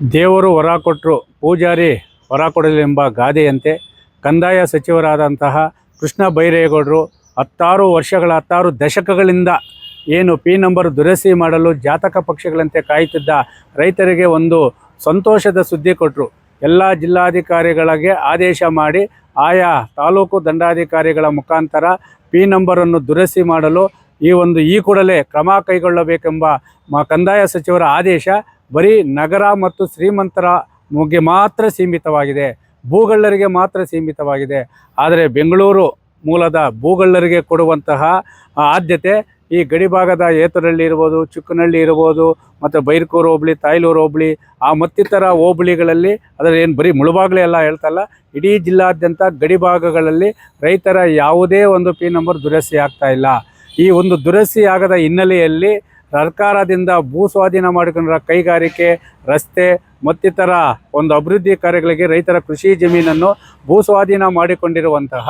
ದೇವರು ಹೊರ ಕೊಟ್ಟರು ಪೂಜಾರಿ ಹೊರ ಕೊಡಲೆಂಬ ಗಾದೆಯಂತೆ ಕಂದಾಯ ಸಚಿವರಾದಂತಹ ಕೃಷ್ಣ ಬೈರೇಗೌಡರು ಹತ್ತಾರು ವರ್ಷಗಳ, ಹತ್ತಾರು ದಶಕಗಳಿಂದ ಏನು ಪಿ ನಂಬರ್ ದುರಸ್ತಿ ಮಾಡಲು ಜಾತಕ ಪಕ್ಷಗಳಂತೆ ಕಾಯುತ್ತಿದ್ದ ರೈತರಿಗೆ ಒಂದು ಸಂತೋಷದ ಸುದ್ದಿ ಕೊಟ್ಟರು ಎಲ್ಲ ಜಿಲ್ಲಾಧಿಕಾರಿಗಳಿಗೆ ಆದೇಶ ಮಾಡಿ ಆಯಾ ತಾಲೂಕು ದಂಡಾಧಿಕಾರಿಗಳ ಮುಖಾಂತರ ಪಿ ನಂಬರನ್ನು ದುರಸ್ತಿ ಮಾಡಲು ಈ ಒಂದು ಈ ಕೂಡಲೇ ಕ್ರಮ ಕೈಗೊಳ್ಳಬೇಕೆಂಬ ಕಂದಾಯ ಸಚಿವರ ಆದೇಶ ಬರೀ ನಗರ ಮತ್ತು ಶ್ರೀಮಂತರ ಮುಗ್ಗೆ ಮಾತ್ರ ಸೀಮಿತವಾಗಿದೆ. ಭೂಗಳ್ಳರಿಗೆ ಮಾತ್ರ ಸೀಮಿತವಾಗಿದೆ. ಆದರೆ ಬೆಂಗಳೂರು ಮೂಲದ ಭೂಗಳ್ಳರಿಗೆ ಕೊಡುವಂತಹ ಆದ್ಯತೆ ಈ ಗಡಿಭಾಗದ ಏತರಳ್ಳಿ ಇರ್ಬೋದು ಚಿಕ್ಕನಹಳ್ಳಿ ಇರ್ಬೋದು, ಮತ್ತು ಬೈರ್ಕೂರು ಹೋಬಳಿ, ತಾಯ್ಲೂರು ಹೋಬಳಿ, ಆ ಮತ್ತಿತರ ಹೋಬಳಿಗಳಲ್ಲಿ ಅದರ ಏನು ಬರೀ ಮುಳುಬಾಗಲೇ ಎಲ್ಲ ಹೇಳ್ತಲ್ಲ ಇಡೀ ಜಿಲ್ಲಾದ್ಯಂತ ಗಡಿಭಾಗಗಳಲ್ಲಿ ರೈತರ ಯಾವುದೇ ಒಂದು ಪಿ ನಂಬರ್ ದುರಸ್ತಿ ಆಗ್ತಾ ಇಲ್ಲ. ಈ ಒಂದು ದುರಸ್ತಿ ಆಗದ ಹಿನ್ನೆಲೆಯಲ್ಲಿ ಸರ್ಕಾರದಿಂದ ಭೂ ಸ್ವಾಧೀನ ಮಾಡಿಕೊಂಡಿರೋ ಕೈಗಾರಿಕೆ, ರಸ್ತೆ ಮತ್ತಿತರ ಒಂದು ಅಭಿವೃದ್ಧಿ ಕಾರ್ಯಗಳಿಗೆ ರೈತರ ಕೃಷಿ ಜಮೀನನ್ನು ಭೂ ಸ್ವಾಧೀನ ಮಾಡಿಕೊಂಡಿರುವಂತಹ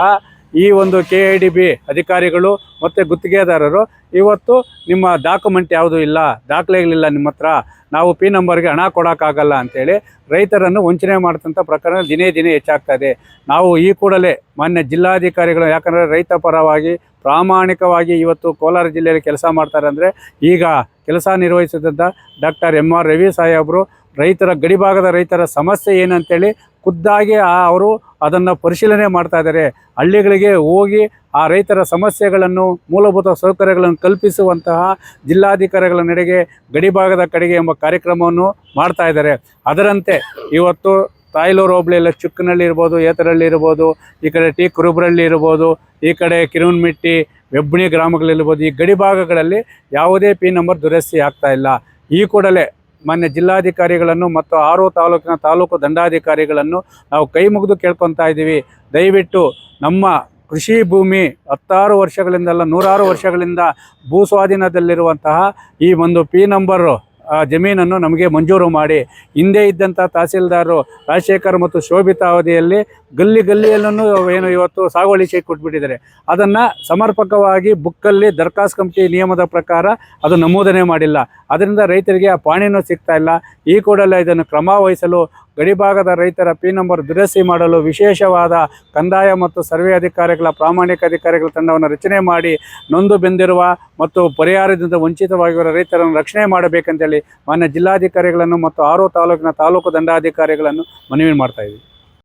ಈ ಒಂದು ಕೆ ಐ ಡಿ ಬಿ ಅಧಿಕಾರಿಗಳು ಮತ್ತು ಗುತ್ತಿಗೆದಾರರು ಇವತ್ತು ನಿಮ್ಮ ಡಾಕ್ಯುಮೆಂಟ್ ಯಾವುದೂ ಇಲ್ಲ ದಾಖಲೆಗಳಿಲ್ಲ ನಿಮ್ಮ ಹತ್ರ, ನಾವು ಪಿ ನಂಬರ್ಗೆ ಹಣ ಕೊಡೋಕ್ಕಾಗಲ್ಲ ಅಂಥೇಳಿ ರೈತರನ್ನು ವಂಚನೆ ಮಾಡಿದಂಥ ಪ್ರಕರಣ ದಿನೇ ದಿನೇ ಹೆಚ್ಚಾಗ್ತಾ ಇದೆ. ನಾವು ಈ ಕೂಡಲೇ ಮಾನ್ಯ ಜಿಲ್ಲಾಧಿಕಾರಿಗಳು, ಯಾಕಂದರೆ ರೈತ ಪರವಾಗಿ ಪ್ರಾಮಾಣಿಕವಾಗಿ ಇವತ್ತು ಕೋಲಾರ ಜಿಲ್ಲೆಯಲ್ಲಿ ಕೆಲಸ ಮಾಡ್ತಾರೆ ಅಂದರೆ ಈಗ ಕೆಲಸ ನಿರ್ವಹಿಸಿದಂಥ ಡಾಕ್ಟರ್ ಎಂ ಆರ್ ರವಿ ಸಾಹೇಬರು, ರೈತರ ಗಡಿಭಾಗದ ರೈತರ ಸಮಸ್ಯೆ ಏನಂತೇಳಿ ಖುದ್ದಾಗಿ ಅವರು ಅದನ್ನು ಪರಿಶೀಲನೆ ಮಾಡ್ತಾ ಇದ್ದಾರೆ. ಹಳ್ಳಿಗಳಿಗೆ ಹೋಗಿ ಆ ರೈತರ ಸಮಸ್ಯೆಗಳನ್ನು, ಮೂಲಭೂತ ಸೌಕರ್ಯಗಳನ್ನು ಕಲ್ಪಿಸುವಂತಹ ಜಿಲ್ಲಾಧಿಕಾರಿಗಳ ನಡೆಗೆ ಗಡಿಭಾಗದ ಕಡೆಗೆ ಎಂಬ ಕಾರ್ಯಕ್ರಮವನ್ನು ಮಾಡ್ತಾ ಇದ್ದಾರೆ. ಅದರಂತೆ ಇವತ್ತು ತಾಯ್ಲೂರು ಹೋಬಳಿಯಲ್ಲಿ ಚುಕ್ಕನಹಳ್ಳಿ ಇರ್ಬೋದು ಏತರಲ್ಲಿ ಇರ್ಬೋದು, ಈ ಕಡೆ ಟಿ ಕುರುಬ್ರಳ್ಳಿ ಇರ್ಬೋದು, ಈ ಕಡೆ ಕಿರುನ್ಮಿಟ್ಟಿ, ಬೆಬ್ಬಣಿ ಗ್ರಾಮಗಳಲ್ಲಿರ್ಬೋದು ಈ ಗಡಿ ಭಾಗಗಳಲ್ಲಿ ಯಾವುದೇ ಪಿ ನಂಬರ್ ದುರಸ್ತಿ ಆಗ್ತಾ ಇಲ್ಲ. ಈ ಕೂಡಲೇ ಮಾನ್ಯ ಜಿಲ್ಲಾಧಿಕಾರಿಗಳನ್ನು ಮತ್ತು ಆರು ತಾಲೂಕಿನ ತಾಲೂಕು ದಂಡಾಧಿಕಾರಿಗಳನ್ನು ನಾವು ಕೈ ಮುಗಿದು ಕೇಳ್ಕೊತಾ ಇದ್ದೀವಿ. ದಯವಿಟ್ಟು ನಮ್ಮ ಕೃಷಿ ಭೂಮಿ ಹತ್ತಾರು ವರ್ಷಗಳಿಂದಲ್ಲ ನೂರಾರು ವರ್ಷಗಳಿಂದ ಭೂ ಸ್ವಾಧೀನದಲ್ಲಿರುವಂತಹ ಈ ಒಂದು ಪಿ ನಂಬರು ಜಮೀನನ್ನು ನಮಗೆ ಮಂಜೂರು ಮಾಡಿ ಹಿಂದೆ ಇದ್ದಂಥ ತಹಸೀಲ್ದಾರರು ರಾಜಶೇಖರ್ ಮತ್ತು ಶೋಭಿತಾ ಅವಧಿಯಲ್ಲಿ ಗಲ್ಲಿ ಗಲ್ಲಿಯಲ್ಲೂ ಏನು ಇವತ್ತು ಸಾಗುವಳಿ ಚೀಟ್ ಕೊಟ್ಬಿಟ್ಟಿದ್ದಾರೆ. ಅದನ್ನು ಸಮರ್ಪಕವಾಗಿ ಬುಕ್ಕಲ್ಲಿ ದರ್ಖಾಸ್ ಕಮಿಟಿ ನಿಯಮದ ಪ್ರಕಾರ ಅದು ನಮೂದನೆ ಮಾಡಿಲ್ಲ. ಅದರಿಂದ ರೈತರಿಗೆ ಆ ಪಾಣಿನೂ ಸಿಗ್ತಾ ಇಲ್ಲ. ಈ ಕೂಡಲೇ ಇದನ್ನು ಕ್ರಮ ವಹಿಸಲು ಗಡಿಭಾಗದ ರೈತರ ಪಿ ನಂಬರ್ ದುರಸ್ತಿ ಮಾಡಲು ವಿಶೇಷವಾದ ಕಂದಾಯ ಮತ್ತು ಸರ್ವೆ ಅಧಿಕಾರಿಗಳ ಪ್ರಾಮಾಣಿಕ ಅಧಿಕಾರಿಗಳ ತಂಡವನ್ನು ರಚನೆ ಮಾಡಿ ನೊಂದು ಬೆಂದಿರುವ ಮತ್ತು ಪರಿಹಾರದಿಂದ ವಂಚಿತವಾಗಿರುವ ರೈತರನ್ನು ರಕ್ಷಣೆ ಮಾಡಬೇಕಂತೇಳಿ ಮಾನ್ಯ ಜಿಲ್ಲಾಧಿಕಾರಿಗಳನ್ನು ಮತ್ತು ಆರು ತಾಲೂಕಿನ ತಾಲೂಕು ದಂಡಾಧಿಕಾರಿಗಳನ್ನು ಮನವಿ ಮಾಡ್ತಾ